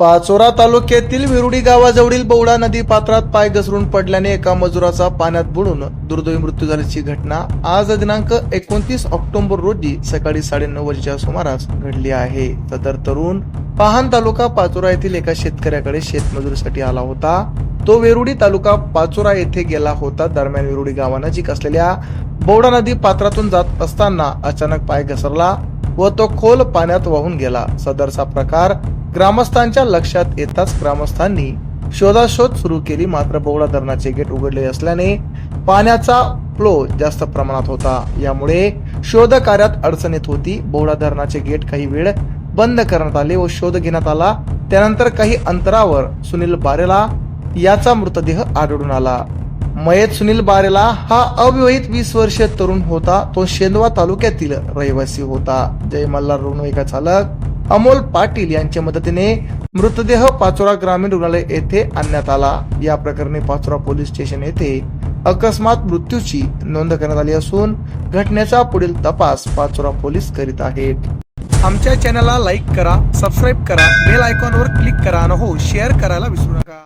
पाचोरा तालुक्यातील विरुडी गावाजवळील बौडा नदी पात्रात पाय घसरून पडल्याने एका मजुराचा पाण्यात बुडून दुर्दैवी मृत्यू झाल्याची घटना आज दिनांक एकोणतीस ऑक्टोबर रोजी सकाळी साडेनऊ वाजेच्या सुमारास घडली आहे. सदर तरुण पाहण तालुका पाचोरा येथील एका शेतकऱ्याकडे शेतमजुरीसाठी आला होता. तो वेरुडी तालुका पाचोरा येथे गेला होता. दरम्यान वेरुडी गावानजीक असलेल्या बौडा नदी पात्रातून जात असताना अचानक पाय घसरला व तो खोल पाण्यात वाहून गेला. सदरचा प्रकार ग्रामस्थांच्या लक्षात येताच ग्रामस्थांनी शोधाशोध सुरू केली. मात्र बोगडा धरणाचे गेट उघडले असल्याने पाण्याचा फ्लो जास्त प्रमाणात होता. यामुळे शोध कार्यात अडचण येत होती. बोगडा धरणाचे गेट काही वेळ बंद करण्यात आले व शोध घेण्यात आला. त्यानंतर काही अंतरावर सुनील बारेला याचा मृतदेह आढळून आला. मयत सुनील बारेला हा अविवाहित वीस वर्षीय तरुण होता. तो शेंदवा तालुक्यातील रहिवासी होता. जय मल्हार रुग्णवाहिका चालक. अमोल पाटील यांच्या मदतीने मृतदेह पाचोरा ग्रामीण रुग्णालय येथे आणण्यात आला. या प्रकरणी पाचोरा पोलीस स्टेशन येथे अकस्मात मृत्यूची नोंद करण्यात आली असून घटनेचा पुढील तपास पाचोरा पोलीस करीत आहेत. आमच्या चॅनलला लाईक करा सबस्क्राईब करा बेल आयकॉनवर क्लिक करा आणि हो शेअर करायला विसरू नका.